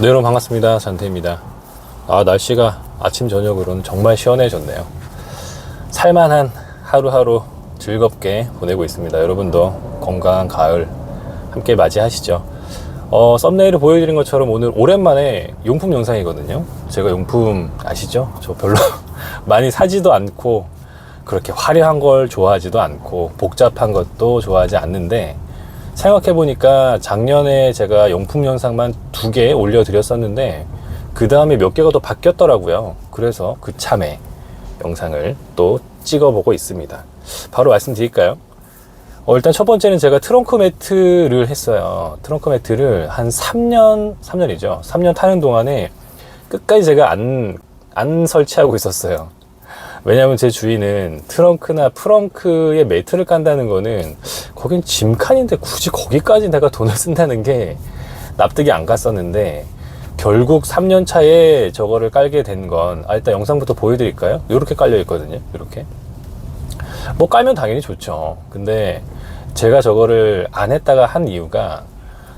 네, 여러분 반갑습니다. 산태입니다. 아, 날씨가 아침 저녁으로는 정말 시원해졌네요. 살만한 하루하루 즐겁게 보내고 있습니다. 여러분도 건강한 가을 함께 맞이하시죠. 어, 썸네일을 보여드린 것처럼 오늘 오랜만에 용품 영상이거든요. 제가 용품 아시죠? 저 별로 많이 사지도 않고 그렇게 화려한 걸 좋아하지도 않고 복잡한 것도 좋아하지 않는데 생각해보니까 작년에 제가 용품 영상만 두 개 올려드렸었는데 그 다음에 몇 개가 더 바뀌었더라고요. 그래서 그 참에 영상을 또 찍어보고 있습니다. 바로 말씀드릴까요? 어, 일단 첫 번째는 제가 트렁크 매트를 했어요. 트렁크 매트를 한 3년, 3년이죠. 3년 타는 동안에 끝까지 제가 안, 안 설치하고 있었어요. 왜냐하면 제 주인은 트렁크나 프렁크에 매트를 깐다는 거는 거긴 짐칸인데 굳이 거기까지 내가 돈을 쓴다는 게 납득이 안 갔었는데 결국 3년 차에 저거를 깔게 된 건 아, 일단 영상부터 보여드릴까요? 이렇게 깔려 있거든요. 이렇게 뭐 깔면 당연히 좋죠. 근데 제가 저거를 안 했다가 한 이유가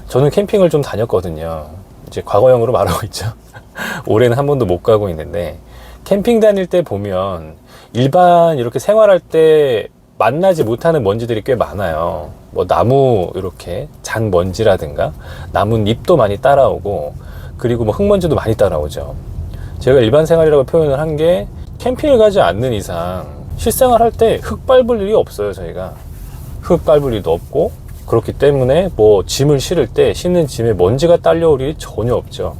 저는 캠핑을 좀 다녔거든요. 이제 과거형으로 말하고 있죠. 올해는 한 번도 못 가고 있는데 캠핑 다닐 때 보면 일반 이렇게 생활할 때 만나지 못하는 먼지들이 꽤 많아요. 뭐 나무 이렇게 잔 먼지라든가 나뭇잎도 많이 따라오고 그리고 뭐 흙먼지도 많이 따라오죠. 제가 일반 생활이라고 표현을 한 게 캠핑을 가지 않는 이상 실생활 할 때 흙 밟을 일이 없어요, 저희가. 흙 밟을 일도 없고 그렇기 때문에 뭐 짐을 실을 때 싣는 짐에 먼지가 딸려올 일이 전혀 없죠.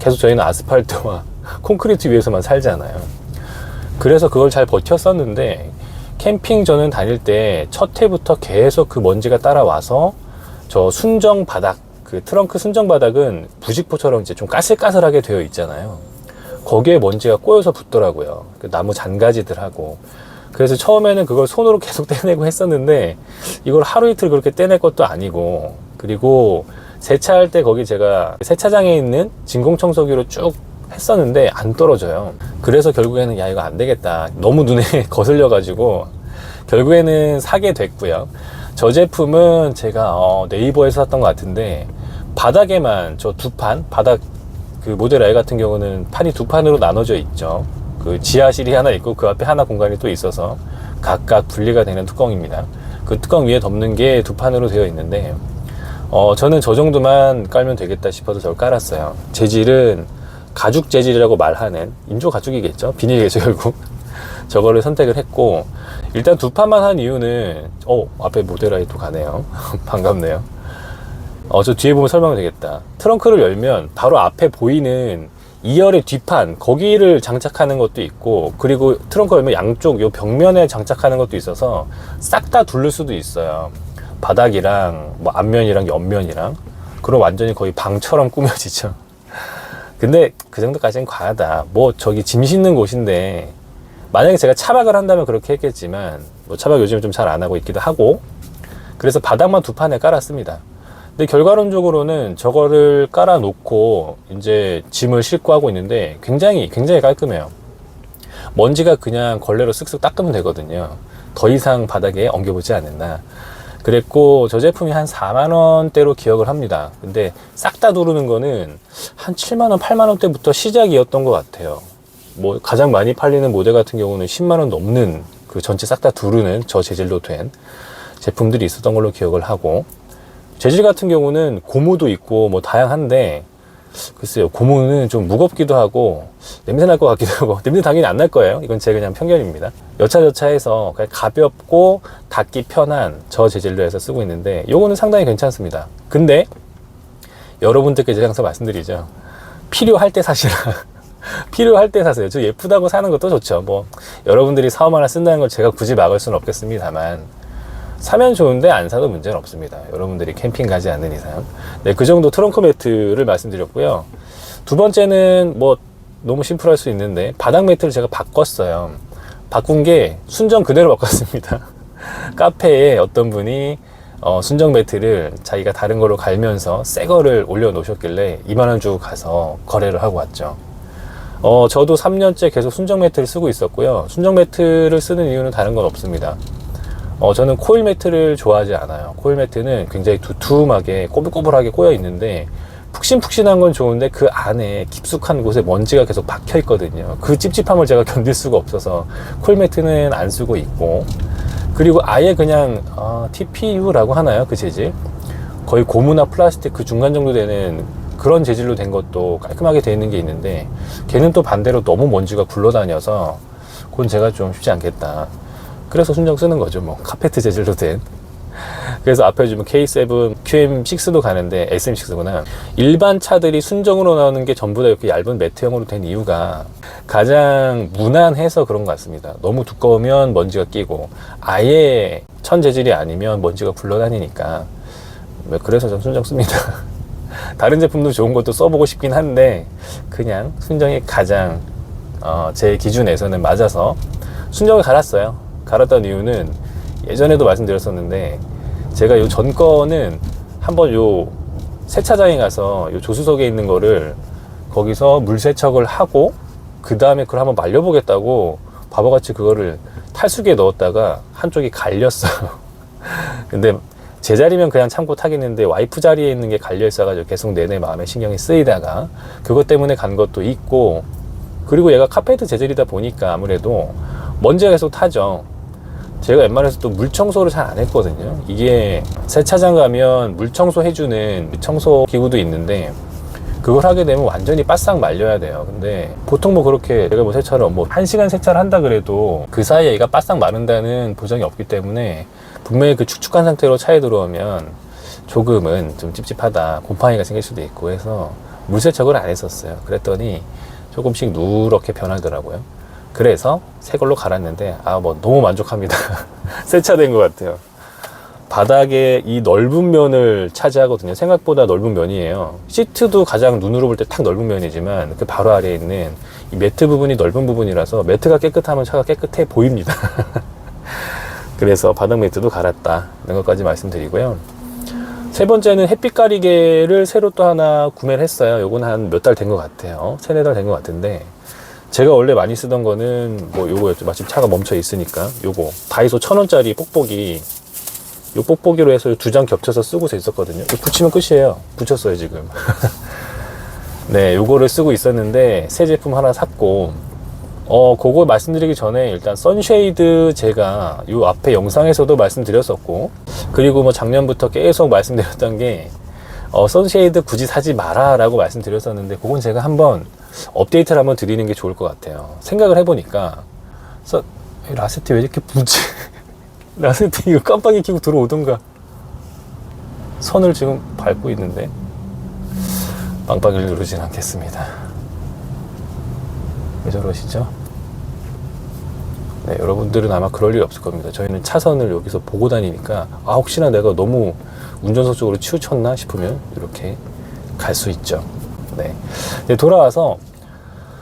계속 저희는 아스팔트와 콘크리트 위에서만 살잖아요. 그래서 그걸 잘 버텼었는데 캠핑 저는 다닐 때 첫 해부터 계속 그 먼지가 따라와서 저 순정 바닥 그 트렁크 순정 바닥은 부직포처럼 이제 좀 까슬까슬하게 되어 있잖아요. 거기에 먼지가 꼬여서 붙더라고요. 그 나무 잔가지들하고. 그래서 처음에는 그걸 손으로 계속 떼내고 했었는데 이걸 하루 이틀 그렇게 떼낼 것도 아니고 그리고 세차할 때 거기 제가 세차장에 있는 진공청소기로 쭉 했었는데 안 떨어져요. 그래서 결국에는 야 이거 안 되겠다. 너무 눈에 거슬려 가지고 결국에는 사게 됐고요. 저 제품은 제가 어, 네이버에서 샀던 것 같은데 바닥에만 저 두 판 바닥 그 모델 I 같은 경우는 판이 두 판으로 나눠져 있죠. 그 지하실이 하나 있고 그 앞에 하나 공간이 또 있어서 각각 분리가 되는 뚜껑입니다. 그 뚜껑 위에 덮는 게 두 판으로 되어 있는데 어, 저는 저 정도만 깔면 되겠다 싶어서 저를 깔았어요. 재질은 가죽 재질이라고 말하는 인조 가죽이겠죠. 비닐이겠죠 결국. 저거를 선택을 했고 일단 두 판만 한 이유는 어 앞에 모델아이 또 가네요. 반갑네요. 어 저 뒤에 보면 설명이 되겠다. 트렁크를 열면 바로 앞에 보이는 2열의 뒷판 거기를 장착하는 것도 있고 그리고 트렁크 열면 양쪽 요 벽면에 장착하는 것도 있어서 싹 다 둘를 수도 있어요. 바닥이랑 뭐 앞면이랑 옆면이랑 그럼 완전히 거의 방처럼 꾸며지죠. 근데 그 정도까지는 과하다. 뭐 저기 짐 싣는 곳인데 만약에 제가 차박을 한다면 그렇게 했겠지만 뭐 차박 요즘 좀 잘 안 하고 있기도 하고 그래서 바닥만 두 판에 깔았습니다. 근데 결과론적으로는 저거를 깔아 놓고 이제 짐을 싣고 하고 있는데 굉장히 굉장히 깔끔해요. 먼지가 그냥 걸레로 쓱쓱 닦으면 되거든요. 더 이상 바닥에 엉겨보지 않는다. 그랬고 저 제품이 한 4만 원대로 기억을 합니다. 근데 싹 다 두르는 거는 한 7만 원, 8만 원대부터 시작이었던 것 같아요. 뭐 가장 많이 팔리는 모델 같은 경우는 10만 원 넘는 그 전체 싹 다 두르는 저 재질로 된 제품들이 있었던 걸로 기억을 하고 재질 같은 경우는 고무도 있고 뭐 다양한데 글쎄요 고무는 좀 무겁기도 하고 냄새 날 것 같기도 하고 냄새 당연히 안 날 거예요. 이건 제 그냥 편견입니다. 여차저차 해서 그냥 가볍고 닫기 편한 저 재질로 해서 쓰고 있는데 요거는 상당히 괜찮습니다. 근데 여러분들께 제가 항상 말씀드리죠. 필요할 때 사시라. 필요할 때 사세요. 저 예쁘다고 사는 것도 좋죠. 뭐 여러분들이 사업 하나 쓴다는 걸 제가 굳이 막을 수는 없겠습니다만 사면 좋은데 안 사도 문제는 없습니다. 여러분들이 캠핑 가지 않는 이상. 네, 그 정도 트렁크 매트를 말씀드렸고요. 두 번째는 뭐 너무 심플할 수 있는데 바닥 매트를 제가 바꿨어요. 바꾼 게 순정 그대로 바꿨습니다. 카페에 어떤 분이 어, 순정 매트를 자기가 다른 걸로 갈면서 새 거를 올려 놓으셨길래 2만 원 주고 가서 거래를 하고 왔죠. 어, 저도 3년째 계속 순정 매트를 쓰고 있었고요. 순정 매트를 쓰는 이유는 다른 건 없습니다. 어, 저는 코일 매트를 좋아하지 않아요. 코일 매트는 굉장히 두툼하게 꼬불꼬불하게 꼬여 있는데 푹신푹신한 건 좋은데 그 안에 깊숙한 곳에 먼지가 계속 박혀 있거든요. 그 찝찝함을 제가 견딜 수가 없어서 콜매트는 안 쓰고 있고 그리고 아예 그냥 어, TPU라고 하나요? 그 재질 거의 고무나 플라스틱 그 중간 정도 되는 그런 재질로 된 것도 깔끔하게 되어 있는 게 있는데 걔는 또 반대로 너무 먼지가 굴러다녀서 그건 제가 좀 쉽지 않겠다. 그래서 순정 쓰는 거죠. 뭐 카페트 재질로 된. 그래서 앞에 주면 K7, QM6도 가는데 SM6구나. 일반 차들이 순정으로 나오는 게 전부 다 이렇게 얇은 매트형으로 된 이유가 가장 무난해서 그런 것 같습니다. 너무 두꺼우면 먼지가 끼고 아예 천 재질이 아니면 먼지가 굴러다니니까 뭐 그래서 전 순정 씁니다. 다른 제품도 좋은 것도 써보고 싶긴 한데 그냥 순정이 가장 어, 제 기준에서는 맞아서 순정을 갈았어요. 갈았던 이유는 예전에도 말씀드렸었는데 제가 요 전 거는 한번 요 세차장에 가서 요 조수석에 있는 거를 거기서 물 세척을 하고 그 다음에 그걸 한번 말려보겠다고 바보같이 그거를 탈수기에 넣었다가 한쪽이 갈렸어요. 근데 제 자리면 그냥 참고 타겠는데 와이프 자리에 있는 게 갈려 있어가지고 계속 내내 마음에 신경이 쓰이다가 그것 때문에 간 것도 있고 그리고 얘가 카페트 재질이다 보니까 아무래도 먼지가 계속 타죠. 제가 웬만해서 또 물 청소를 잘 안 했거든요. 이게 세차장 가면 물 청소 해주는 청소 기구도 있는데 그걸 하게 되면 완전히 바싹 말려야 돼요. 근데 보통 뭐 그렇게 제가 뭐 세차를 뭐한 시간 세차를 한다 그래도 그 사이에 얘가 바싹 마른다는 보장이 없기 때문에 분명히 그 축축한 상태로 차에 들어오면 조금은 좀 찝찝하다 곰팡이가 생길 수도 있고 해서 물 세척을 안 했었어요. 그랬더니 조금씩 누렇게 변하더라고요. 그래서 새 걸로 갈았는데 아 뭐 너무 만족합니다. 세차된 것 같아요. 바닥에 이 넓은 면을 차지하거든요. 생각보다 넓은 면이에요. 시트도 가장 눈으로 볼때탁 넓은 면이지만 그 바로 아래에 있는 이 매트 부분이 넓은 부분이라서 매트가 깨끗하면 차가 깨끗해 보입니다. 그래서 바닥 매트도 갈았다. 이런 것까지 말씀드리고요. 세 번째는 햇빛 가리개를 새로 또 하나 구매를 했어요. 요건 한 몇 달 된 것 같아요. 세네 달 된 것 같은데 제가 원래 많이 쓰던 거는 뭐 요거였죠. 마침 차가 멈춰 있으니까 요거 다이소 천 원짜리 뽁뽁이 요 뽁뽁이로 해서 두 장 겹쳐서 쓰고서 있었거든요. 붙이면 끝이에요. 붙였어요 지금. 네, 요거를 쓰고 있었는데 새 제품 하나 샀고 어 그거 말씀드리기 전에 일단 선쉐이드 제가 요 앞에 영상에서도 말씀드렸었고 그리고 뭐 작년부터 계속 말씀드렸던 게 어, 선쉐이드 굳이 사지 마라 라고 말씀드렸었는데 그건 제가 한번 업데이트를 한번 드리는 게 좋을 것 같아요 생각을 해보니까 서, 라세티 왜 이렇게 부지 라세티 이거 깜빡이 켜고 들어오던가 선을 지금 밟고 있는데 빵빵이를 누르진 않겠습니다 왜 저러시죠? 네, 여러분들은 아마 그럴 일 없을 겁니다. 저희는 차선을 여기서 보고 다니니까 아 혹시나 내가 너무 운전석 쪽으로 치우쳤나 싶으면 이렇게 갈 수 있죠. 네. 네, 돌아와서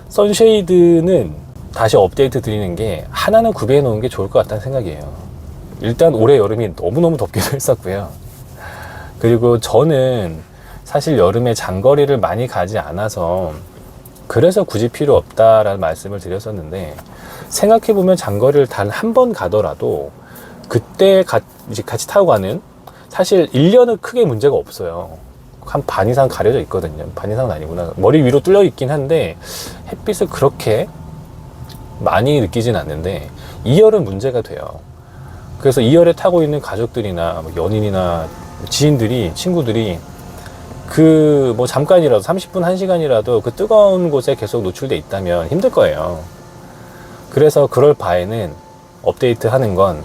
선쉐이드는 다시 업데이트 드리는 게 하나는 구비해 놓은 게 좋을 것 같다는 생각이에요. 일단 올해 여름이 너무너무 덥기도 했었고요. 그리고 저는 사실 여름에 장거리를 많이 가지 않아서 그래서 굳이 필요 없다라는 말씀을 드렸었는데 생각해보면 장거리를 단 한 번 가더라도 그때 가, 이제 같이 타고 가는 사실 1년은 크게 문제가 없어요. 한 반 이상 가려져 있거든요. 반 이상은 아니구나. 머리 위로 뚫려 있긴 한데 햇빛을 그렇게 많이 느끼진 않는데 2열은 문제가 돼요. 그래서 2열에 타고 있는 가족들이나 뭐 연인이나 지인들이 친구들이 그 뭐 잠깐이라도 30분 1시간이라도 그 뜨거운 곳에 계속 노출돼 있다면 힘들 거예요. 그래서 그럴 바에는 업데이트 하는 건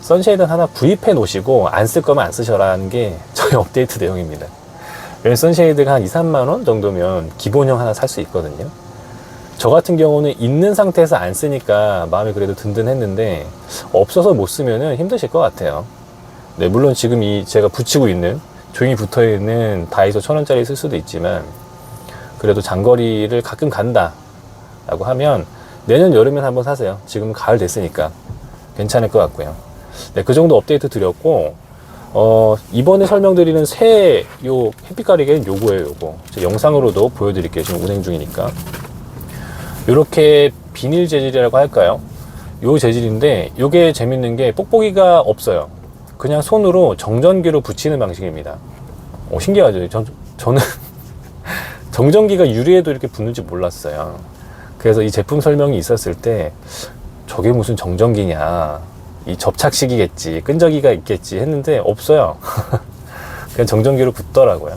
선쉐이드 하나 구입해 놓으시고 안 쓸 거면 안 쓰셔라는 게 저희 업데이트 내용입니다. 왜냐면 선쉐이드가 한 2, 3만 원 정도면 기본형 하나 살 수 있거든요. 저 같은 경우는 있는 상태에서 안 쓰니까 마음이 그래도 든든했는데 없어서 못 쓰면은 힘드실 것 같아요. 네, 물론 지금 이 제가 붙이고 있는 조용히 붙어 있는 다이소 천 원짜리 쓸 수도 있지만 그래도 장거리를 가끔 간다 라고 하면 내년 여름엔 한번 사세요. 지금 가을 됐으니까 괜찮을 것 같고요. 네, 그 정도 업데이트 드렸고 어, 이번에 설명드리는 새 요 햇빛 가리개는 요거예요, 요거. 영상으로도 보여드릴게요. 지금 운행 중이니까. 요렇게 비닐 재질이라고 할까요? 요 재질인데 요게 재밌는 게 뽁뽁이가 없어요. 그냥 손으로 정전기로 붙이는 방식입니다. 오, 신기하죠? 전, 저는 정전기가 유리에도 이렇게 붙는지 몰랐어요. 그래서 이 제품 설명이 있었을 때 저게 무슨 정전기냐. 이 접착식이겠지. 끈적이가 있겠지 했는데 없어요. 그냥 정전기로 붙더라고요.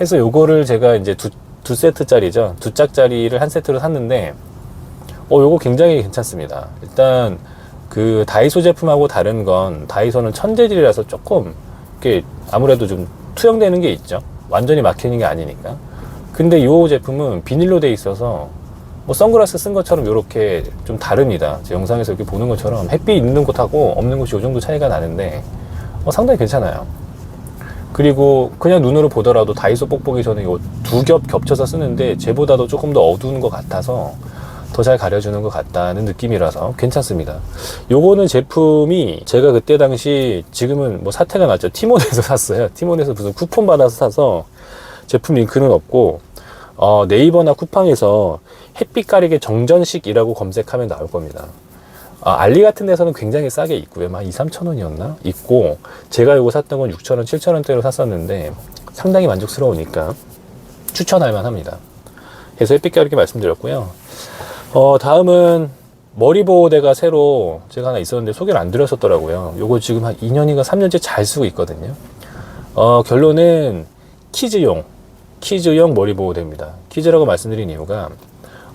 해서 요거를 제가 이제 두, 두 세트짜리죠. 두 짝짜리를 한 세트로 샀는데 어, 요거 굉장히 괜찮습니다. 일단 그 다이소 제품하고 다른 건 다이소는 천재질이라서 조금 이게 아무래도 좀 투영되는 게 있죠. 완전히 막히는 게 아니니까. 근데 요 제품은 비닐로 돼 있어서 뭐 선글라스 쓴 것처럼 이렇게 좀 다릅니다. 제 영상에서 이렇게 보는 것처럼 햇빛 있는 곳하고 없는 곳이 요 정도 차이가 나는데 어, 상당히 괜찮아요. 그리고 그냥 눈으로 보더라도 다이소 뽁뽁이 저는 이거 두겹 겹쳐서 쓰는데 쟤보다도 조금 더 어두운 것 같아서 더 잘 가려주는 것 같다는 느낌이라서 괜찮습니다. 요거는 제품이 제가 그때 당시 지금은 뭐 사태가 났죠. 티몬에서 샀어요. 티몬에서 무슨 쿠폰 받아서 사서 제품 링크는 없고 어, 네이버나 쿠팡에서 햇빛 가리개 정전식이라고 검색하면 나올 겁니다. 아, 알리 같은 데서는 굉장히 싸게 있고요. 한 2, 3천 원이었나? 있고, 제가 이거 샀던 건 6천 원, 7천 원대로 샀었는데, 상당히 만족스러우니까 추천할 만합니다. 그래서 햇빛 가리개 말씀드렸고요. 어, 다음은 머리 보호대가 새로 제가 하나 있었는데 소개를 안 드렸었더라고요. 요거 지금 한 2년인가 3년째 잘 쓰고 있거든요. 어, 결론은 키즈용, 키즈용 머리 보호대입니다. 키즈라고 말씀드린 이유가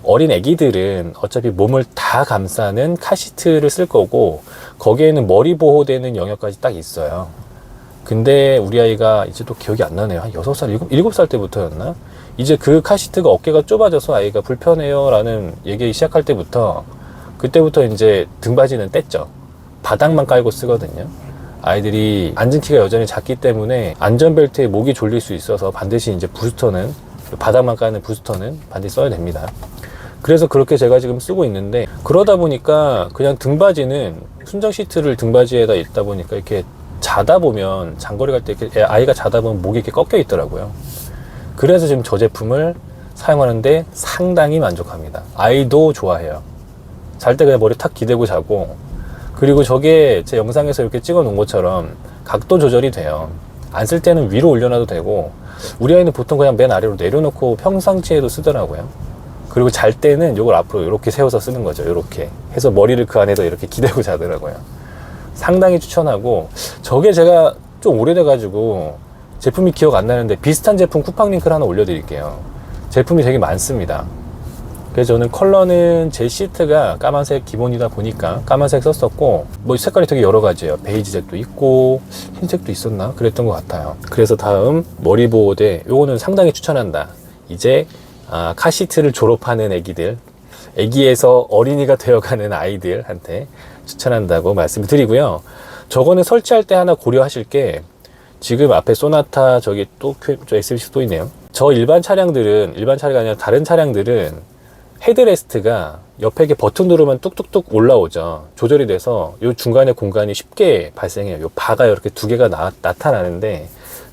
어린 애기들은 어차피 몸을 다 감싸는 카시트를 쓸 거고 거기에는 머리 보호되는 영역까지 딱 있어요. 근데 우리 아이가 이제 또 기억이 안 나네요. 한 6살, 7, 7살 때부터였나? 이제 그 카시트가 어깨가 좁아져서 아이가 불편해요 라는 얘기 시작할 때부터 그때부터 이제 등받이는 뗐죠. 바닥만 깔고 쓰거든요. 아이들이 앉은 키가 여전히 작기 때문에 안전벨트에 목이 졸릴 수 있어서 반드시 이제 부스터는 바닥만 까는 부스터는 반드시 써야 됩니다. 그래서 그렇게 제가 지금 쓰고 있는데 그러다 보니까 그냥 등받이는 순정 시트를 등받이에다 있다 보니까 이렇게 자다 보면 장거리 갈 때 이렇게 아이가 자다 보면 목이 이렇게 꺾여 있더라고요. 그래서 지금 저 제품을 사용하는데 상당히 만족합니다. 아이도 좋아해요. 잘 때 그냥 머리 탁 기대고 자고 그리고 저게 제 영상에서 이렇게 찍어 놓은 것처럼 각도 조절이 돼요. 안 쓸 때는 위로 올려놔도 되고 우리 아이는 보통 그냥 맨 아래로 내려놓고 평상시에도 쓰더라고요. 그리고 잘 때는 이걸 앞으로 이렇게 세워서 쓰는 거죠. 이렇게 해서 머리를 그 안에다 이렇게 기대고 자더라고요. 상당히 추천하고 저게 제가 좀 오래돼가지고 제품이 기억 안 나는데 비슷한 제품 쿠팡 링크를 하나 올려드릴게요. 제품이 되게 많습니다. 그래서 저는 컬러는 제 시트가 까만색 기본이다 보니까 까만색 썼었고 뭐 색깔이 되게 여러 가지예요. 베이지색도 있고 흰색도 있었나 그랬던 것 같아요. 그래서 다음 머리 보호대 요거는 상당히 추천한다. 이제 아, 카시트를 졸업하는 애기들 애기에서 어린이가 되어가는 아이들한테 추천한다고 말씀을 드리고요. 저거는 설치할 때 하나 고려하실 게 지금 앞에 소나타 저기 또 SLC 또 있네요. 저 일반 차량들은 일반 차량이 아니라 다른 차량들은 헤드레스트가 옆에 이렇게 버튼 누르면 뚝뚝뚝 올라오죠. 조절이 돼서 요 중간에 공간이 쉽게 발생해요. 요 바가 이렇게 두 개가 나, 나타나는데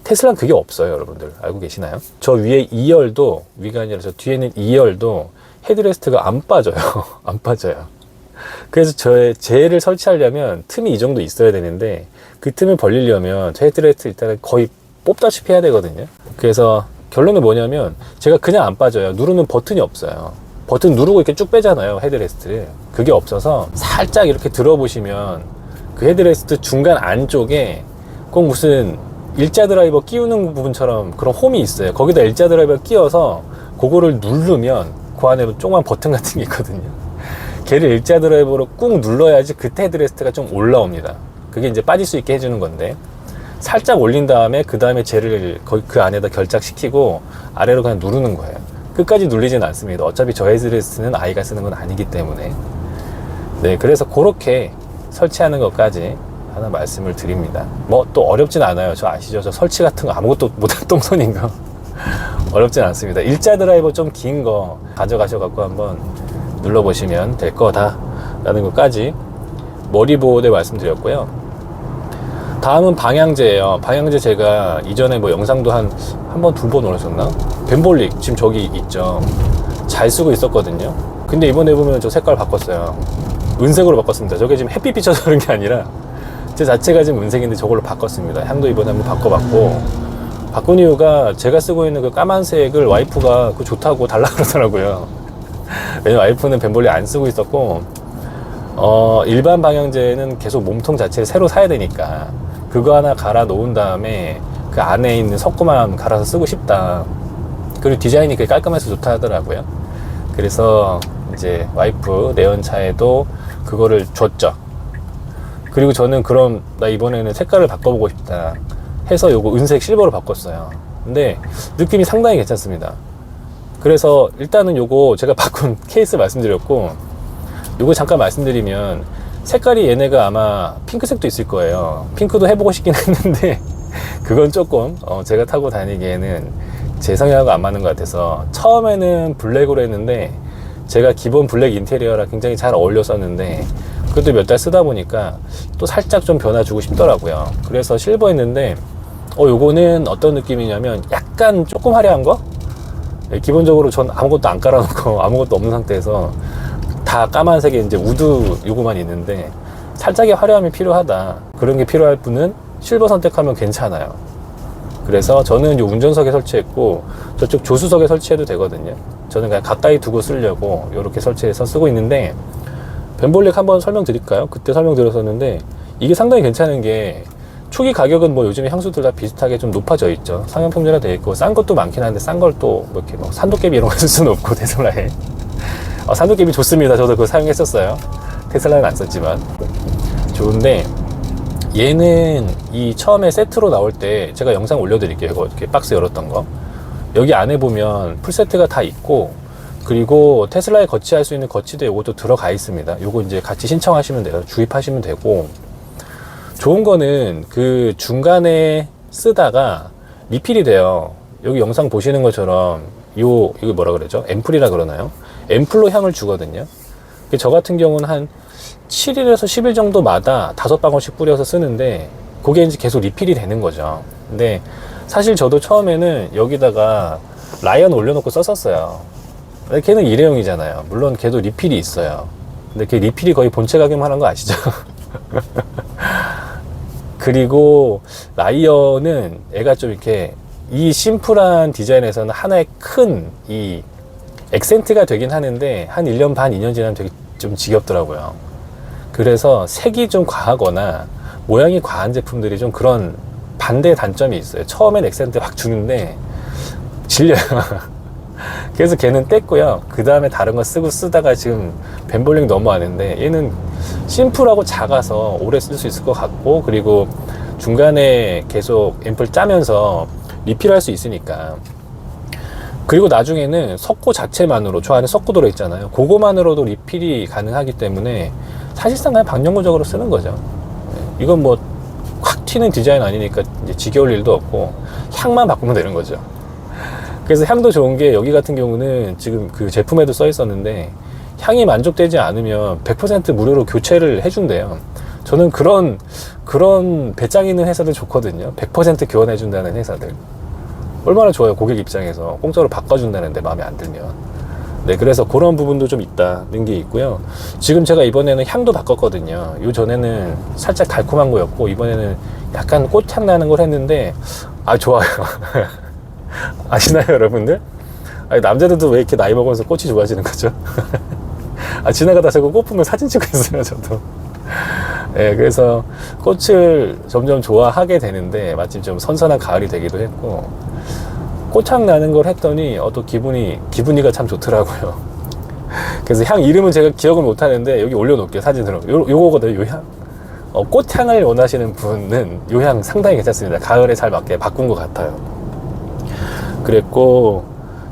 테슬라는 그게 없어요, 여러분들. 알고 계시나요? 저 위에 2열도 위가 아니라 저 뒤에는 2열도 헤드레스트가 안 빠져요. 안 빠져요. 그래서 저의 쟤를 설치하려면 틈이 이 정도 있어야 되는데 그 틈을 벌리려면 저 헤드레스트 일단은 거의 뽑다시피 해야 되거든요. 그래서 결론은 뭐냐면 제가 그냥 안 빠져요. 누르는 버튼이 없어요. 버튼 누르고 이렇게 쭉 빼잖아요. 헤드레스트를. 그게 없어서 살짝 이렇게 들어보시면 그 헤드레스트 중간 안쪽에 꼭 무슨 일자 드라이버 끼우는 부분처럼 그런 홈이 있어요. 거기다 일자 드라이버 끼워서 그거를 누르면 그 안에 조그만 버튼 같은 게 있거든요. 걔를 일자 드라이버로 꾹 눌러야지 그 헤드레스트가 좀 올라옵니다. 그게 이제 빠질 수 있게 해주는 건데 살짝 올린 다음에 그 다음에 쟤를 그 안에다 결착시키고 아래로 그냥 누르는 거예요. 끝까지 눌리진 않습니다. 어차피 저 헤드레스트는 아이가 쓰는 건 아니기 때문에 네 그래서 그렇게 설치하는 것까지 하나 말씀을 드립니다. 뭐 또 어렵진 않아요. 저 아시죠? 저 설치 같은 거 아무것도 못한 똥손인 거 어렵진 않습니다. 일자 드라이버 좀 긴 거 가져가셔갖고 한번 눌러보시면 될 거다라는 것까지 머리 보호대 말씀드렸고요. 다음은 방향제예요. 방향제 제가 이전에 뭐 영상도 한 한 번 두번 올렸었나? 벤볼릭 지금 저기 있죠. 잘 쓰고 있었거든요. 근데 이번에 보면 저 색깔 바꿨어요. 은색으로 바꿨습니다. 저게 지금 햇빛 비쳐서 그런 게 아니라 제 자체가 지금 은색인데 저걸로 바꿨습니다. 향도 이번에 한번 바꿔봤고 바꾼 이유가 제가 쓰고 있는 그 까만색을 와이프가 그 좋다고 달라 그러더라고요. 왜냐면 와이프는 벤볼리 안 쓰고 있었고, 어, 일반 방향제는 계속 몸통 자체를 새로 사야 되니까, 그거 하나 갈아 놓은 다음에 그 안에 있는 석고만 갈아서 쓰고 싶다. 그리고 디자인이 되게 깔끔해서 좋다 하더라고요. 그래서 이제 와이프 내연차에도 그거를 줬죠. 그리고 저는 그럼 나 이번에는 색깔을 바꿔보고 싶다 해서 요거 은색 실버로 바꿨어요. 근데 느낌이 상당히 괜찮습니다. 그래서 일단은 요거 제가 바꾼 케이스 말씀드렸고 요거 잠깐 말씀드리면 색깔이 얘네가 아마 핑크색도 있을 거예요. 핑크도 해보고 싶긴 했는데 그건 조금 어, 제가 타고 다니기에는 제 성향하고 안 맞는 것 같아서 처음에는 블랙으로 했는데 제가 기본 블랙 인테리어라 굉장히 잘 어울렸었는데 그래도 몇 달 쓰다 보니까 또 살짝 좀 변화 주고 싶더라고요. 그래서 실버 했는데 어 요거는 어떤 느낌이냐면 약간 조금 화려한 거? 네, 기본적으로 전 아무것도 안 깔아놓고 아무것도 없는 상태에서 다 까만색에 이제 우드 요거만 있는데 살짝의 화려함이 필요하다. 그런 게 필요할 분은 실버 선택하면 괜찮아요. 그래서 저는 요 운전석에 설치했고 저쪽 조수석에 설치해도 되거든요. 저는 그냥 가까이 두고 쓰려고 이렇게 설치해서 쓰고 있는데 벤볼릭 한번 설명드릴까요? 그때 설명드렸었는데 이게 상당히 괜찮은 게 초기 가격은 뭐 요즘에 향수들 다 비슷하게 좀 높아져 있죠. 상용 평준화 돼 있고 싼 것도 많긴 한데 싼 걸또뭐 이렇게 뭐 산도깨비 이런 거 쓸 수는 없고 테슬라에 어, 산도깨비 좋습니다. 저도 그거 사용했었어요. 테슬라는 안 썼지만 좋은데 얘는 이 처음에 세트로 나올 때 제가 영상 올려드릴게요. 이거 이렇게 박스 열었던 거. 여기 안에 보면 풀 세트가 다 있고 그리고 테슬라에 거치할 수 있는 거치대 요것도 들어가 있습니다. 요거 이제 같이 신청하시면 돼요. 주입하시면 되고 좋은 거는 그 중간에 쓰다가 리필이 돼요. 여기 영상 보시는 것처럼 요 이거 뭐라 그러죠? 앰플이라 그러나요? 앰플로 향을 주거든요. 저 같은 경우는 한 7일에서 10일 정도마다 다섯 방울씩 뿌려서 쓰는데 그게 이제 계속 리필이 되는 거죠. 근데 사실 저도 처음에는 여기다가 라이언 올려놓고 썼었어요. 걔는 일회용이잖아요. 물론 걔도 리필이 있어요. 근데 걔 리필이 거의 본체 가격만 하는 거 아시죠? 그리고 라이언은 애가 좀 이렇게 이 심플한 디자인에서는 하나의 큰 이 액센트가 되긴 하는데 한 1년 반, 2년 지나면 되게 좀 지겹더라고요. 그래서 색이 좀 과하거나 모양이 과한 제품들이 좀 그런 반대 단점이 있어요. 처음엔 액센트 확 주는데 질려요. 그래서 걔는 뗐고요. 그 다음에 다른 거 쓰고 쓰다가 지금 벤볼링 넘어가는데 얘는 심플하고 작아서 오래 쓸 수 있을 것 같고 그리고 중간에 계속 앰플 짜면서 리필할 수 있으니까 그리고 나중에는 석고 자체만으로 저 안에 석고 들어있잖아요. 그거만으로도 리필이 가능하기 때문에 사실상 그냥 방정구적으로 쓰는 거죠. 네. 이건 뭐 확 튀는 디자인 아니니까 이제 지겨울 일도 없고 향만 바꾸면 되는 거죠. 그래서 향도 좋은 게 여기 같은 경우는 지금 그 제품에도 써 있었는데 향이 만족되지 않으면 100% 무료로 교체를 해준대요. 저는 그런 그런 배짱 있는 회사들 좋거든요. 100% 교환해 준다는 회사들. 얼마나 좋아요 고객 입장에서 공짜로 바꿔준다는데 마음에 안 들면 네 그래서 그런 부분도 좀 있다는 게 있고요 지금 제가 이번에는 향도 바꿨거든요 요 전에는 살짝 달콤한 거였고 이번에는 약간 꽃향 나는 걸 했는데 아 좋아요 아시나요 여러분들 아니, 남자들도 왜 이렇게 나이 먹으면서 꽃이 좋아지는 거죠 아 지나가다 저거 꽃 보면 사진 찍고 있어요 저도 네, 그래서 꽃을 점점 좋아하게 되는데 마침 좀 선선한 가을이 되기도 했고 꽃향 나는 걸 했더니 어, 또 기분이 기분이가 참 좋더라고요. 그래서 향 이름은 제가 기억을 못 하는데 여기 올려놓을게요 사진으로. 요 요거거든요 요 향. 어, 꽃향을 원하시는 분은 요향 상당히 괜찮습니다. 가을에 잘 맞게 바꾼 것 같아요. 그랬고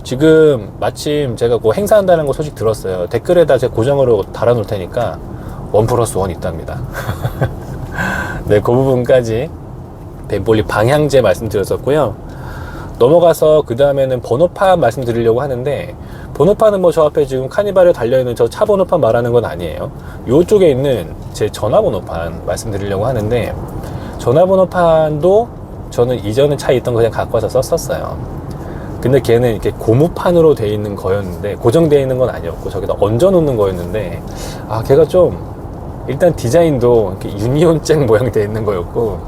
지금 마침 제가 그 행사한다는 거 소식 들었어요. 댓글에다 제가 고정으로 달아놓을 테니까 원 플러스 원 있답니다. 네, 그 부분까지 벤볼리 방향제 말씀드렸었고요. 넘어가서 그 다음에는 번호판 말씀드리려고 하는데 번호판은 뭐 저 앞에 지금 카니발에 달려있는 저 차 번호판 말하는 건 아니에요. 이쪽에 있는 제 전화번호판 말씀드리려고 하는데 전화번호판도 저는 이전에 차에 있던 거 그냥 갖고 와서 썼었어요. 근데 걔는 이렇게 고무판으로 돼 있는 거였는데 고정되어 있는 건 아니었고 저기다 얹어 놓는 거였는데 아 걔가 좀 일단 디자인도 이렇게 유니온잭 모양 되어 있는 거였고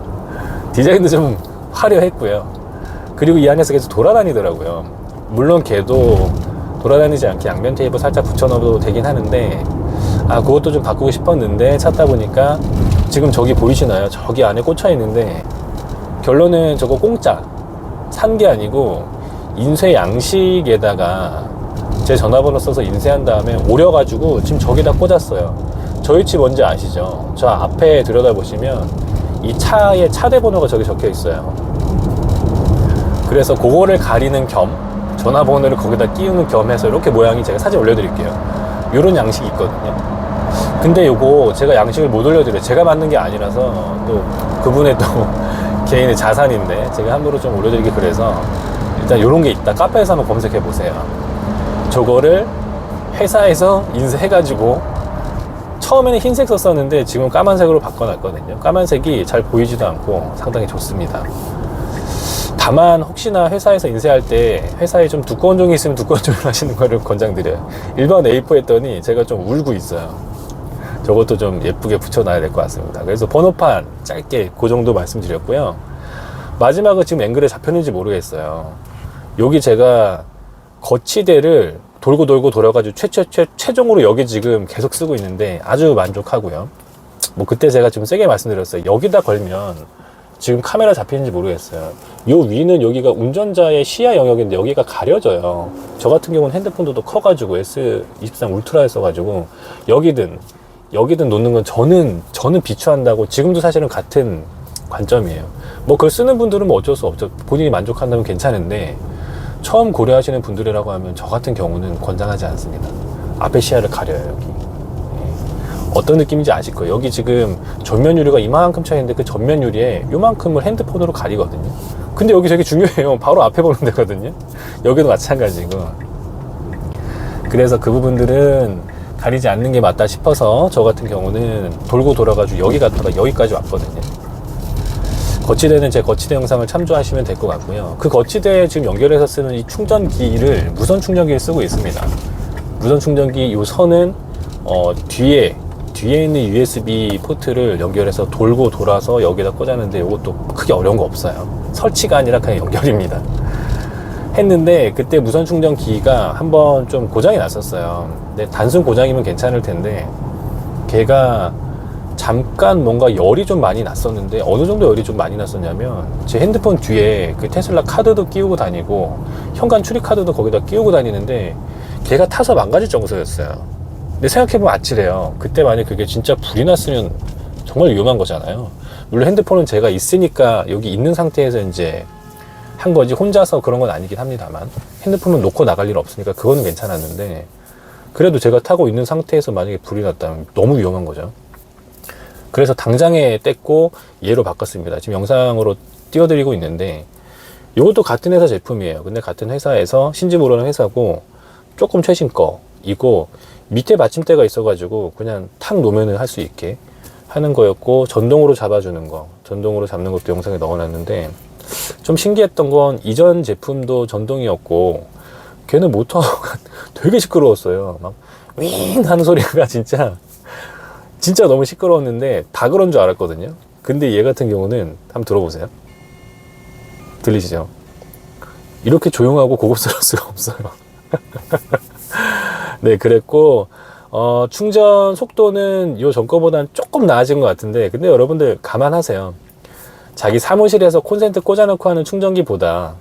디자인도 좀 화려했고요. 그 그리고 이 안에서 계속 돌아다니더라고요. 물론 걔도 돌아다니지 않게 양면 테이프 살짝 붙여 넣어도 되긴 하는데 아 그것도 좀 바꾸고 싶었는데 찾다 보니까 지금 저기 보이시나요? 저기 안에 꽂혀 있는데 결론은 저거 공짜 산 게 아니고 인쇄 양식에다가 제 전화번호 써서 인쇄한 다음에 오려가지고 지금 저기다 꽂았어요. 저희 집 뭔지 아시죠? 저 앞에 들여다보시면 이 차의 차대 번호가 저기 적혀 있어요. 그래서 그거를 가리는 겸 전화번호를 거기다 끼우는 겸 해서 이렇게 모양이 제가 사진 올려드릴게요. 이런 양식이 있거든요. 근데 요거 제가 양식을 못 올려드려요. 제가 만든 게 아니라서 또 그분의 또 개인의 자산인데 제가 함부로 좀 올려드리기 그래서 일단 요런 게 있다. 카페에서 한번 검색해 보세요. 저거를 회사에서 인쇄해가지고 처음에는 흰색 썼었는데 지금 까만색으로 바꿔놨거든요. 까만색이 잘 보이지도 않고 상당히 좋습니다. 다만 혹시나 회사에서 인쇄할 때 회사에 좀 두꺼운 종이 있으면 두꺼운 종이로 하시는 거를 권장드려요. 일반 A4 했더니 제가 좀 울고 있어요. 저것도 좀 예쁘게 붙여놔야 될 것 같습니다. 그래서 번호판 짧게 그 정도 말씀드렸고요. 마지막은 지금 앵글에 잡혔는지 모르겠어요. 여기 제가 거치대를 돌고 돌고 돌아가지고 최최 최 최종으로 여기 지금 계속 쓰고 있는데 아주 만족하고요. 뭐 그때 제가 좀 세게 말씀드렸어요. 여기다 걸면 지금 카메라 잡히는지 모르겠어요. 요 위는 여기가 운전자의 시야 영역인데 여기가 가려져요. 저 같은 경우는 핸드폰도 또 커가지고 S23 울트라에 써가지고 여기든 여기든 놓는 건 저는 저는 비추한다고 지금도 사실은 같은 관점이에요. 뭐 그걸 쓰는 분들은 뭐 어쩔 수 없죠. 본인이 만족한다면 괜찮은데 처음 고려하시는 분들이라고 하면 저 같은 경우는 권장하지 않습니다. 앞에 시야를 가려요 여기. 예. 어떤 느낌인지 아실 거예요. 여기 지금 전면 유리가 이만큼 차이인데 그 전면 유리에 요만큼을 핸드폰으로 가리거든요. 근데 여기 되게 중요해요. 바로 앞에 보는 데거든요. 여기도 마찬가지고. 그래서 그 부분들은 가리지 않는 게 맞다 싶어서 저 같은 경우는 돌고 돌아가지고 여기 갔다가 여기까지 왔거든요. 거치대는 제 거치대 영상을 참조하시면 될 것 같고요. 그 거치대에 지금 연결해서 쓰는 이 충전기를 무선 충전기를 쓰고 있습니다. 무선 충전기 이 선은 어, 뒤에 뒤에 있는 USB 포트를 연결해서 돌고 돌아서 여기다 꽂았는데 이것도 크게 어려운 거 없어요. 설치가 아니라 그냥 연결입니다. 했는데 그때 무선 충전기가 한번 좀 고장이 났었어요. 근데 단순 고장이면 괜찮을 텐데 걔가 잠깐 뭔가 열이 좀 많이 났었는데 어느 정도 열이 좀 많이 났었냐면 제 핸드폰 뒤에 그 테슬라 카드도 끼우고 다니고 현관 출입 카드도 거기다 끼우고 다니는데 걔가 타서 망가질 정도였어요. 근데 생각해보면 아찔해요. 그때 만약 그게 진짜 불이 났으면 정말 위험한 거잖아요. 물론 핸드폰은 제가 있으니까 여기 있는 상태에서 이제 한 거지 혼자서 그런 건 아니긴 합니다만 핸드폰은 놓고 나갈 일 없으니까 그거는 괜찮았는데 그래도 제가 타고 있는 상태에서 만약에 불이 났다면 너무 위험한 거죠. 그래서 당장에 뗐고 얘로 바꿨습니다. 지금 영상으로 띄워드리고 있는데 이것도 같은 회사 제품이에요. 근데 같은 회사에서 신지 모르는 회사고 조금 최신 거이고 밑에 받침대가 있어가지고 그냥 탁 놓으면 할수 있게 하는 거였고 전동으로 잡아주는 거 전동으로 잡는 것도 영상에 넣어놨는데 좀 신기했던 건 이전 제품도 전동이었고 걔는 모터가 되게 시끄러웠어요. 막 윙 하는 소리가 진짜 진짜 너무 시끄러웠는데 다 그런 줄 알았거든요. 근데 얘 같은 경우는 한번 들어보세요. 들리시죠? 이렇게 조용하고 고급스러울 수가 없어요. 네, 그랬고 어, 충전 속도는 요 전 거보다는 조금 나아진 것 같은데 근데 여러분들 감안하세요. 자기 사무실에서 콘센트 꽂아놓고 하는 충전기보다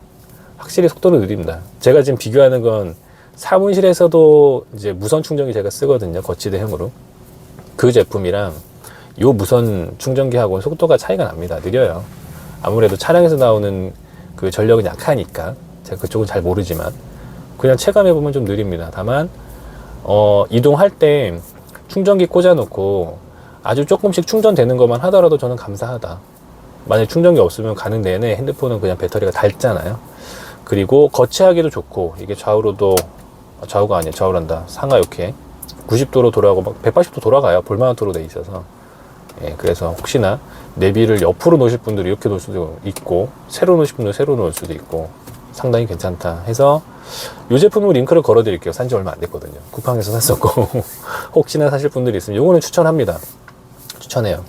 확실히 속도는 느립니다. 제가 지금 비교하는 건 사무실에서도 이제 무선 충전기 제가 쓰거든요. 거치대형으로. 그 제품이랑 요 무선 충전기하고는 속도가 차이가 납니다. 느려요. 아무래도 차량에서 나오는 그 전력은 약하니까 제가 그쪽은 잘 모르지만 그냥 체감해 보면 좀 느립니다. 다만 어, 이동할 때 충전기 꽂아놓고 아주 조금씩 충전되는 것만 하더라도 저는 감사하다. 만약 충전기 없으면 가는 내내 핸드폰은 그냥 배터리가 닳잖아요. 그리고 거치하기도 좋고 이게 좌우로도 아, 좌우가 아니에요. 좌우란다. 상하 이렇게 90도로 돌아가고 막 180도 돌아가요. 볼마운트로 돼 있어서. 예, 그래서 혹시나 내비를 옆으로 놓으실 분들이 이렇게 놓을 수도 있고 세로 놓으실 분들 세로 놓을 수도 있고 상당히 괜찮다 해서 이 제품은 링크를 걸어 드릴게요. 산 지 얼마 안 됐거든요. 쿠팡에서 샀었고 혹시나 사실 분들이 있으면 이거는 추천합니다. 추천해요.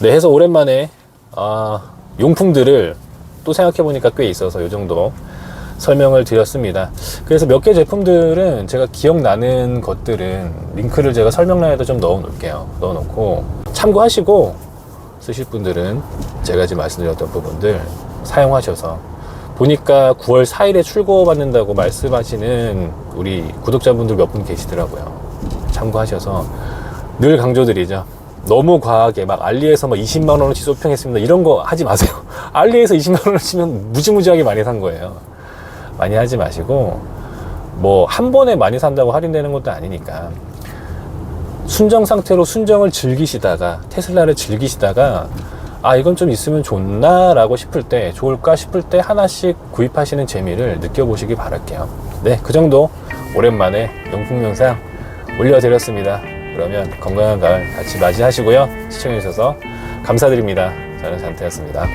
네, 해서 오랜만에 아, 용품들을 또 생각해 보니까 꽤 있어서 이 정도 설명을 드렸습니다. 그래서 몇 개 제품들은 제가 기억나는 것들은 링크를 제가 설명란에도 좀 넣어 놓을게요. 넣어 놓고 참고하시고 쓰실 분들은 제가 지금 말씀드렸던 부분들 사용하셔서 보니까 9월 4일에 출고받는다고 말씀하시는 우리 구독자분들 몇 분 계시더라고요. 참고하셔서 늘 강조드리죠. 너무 과하게 막 알리에서 막 20만 원어치 쇼핑했습니다. 이런 거 하지 마세요. 알리에서 20만 원을 치면 무지무지하게 많이 산 거예요. 많이 하지 마시고 뭐 한 번에 많이 산다고 할인되는 것도 아니니까 순정 상태로 순정을 즐기시다가 테슬라를 즐기시다가 아 이건 좀 있으면 좋나 라고 싶을 때 좋을까 싶을 때 하나씩 구입하시는 재미를 느껴보시기 바랄게요. 네, 그 정도 오랜만에 용품 영상 올려드렸습니다. 그러면 건강한 가을 같이 맞이하시고요. 시청해주셔서 감사드립니다. 저는 잔태였습니다.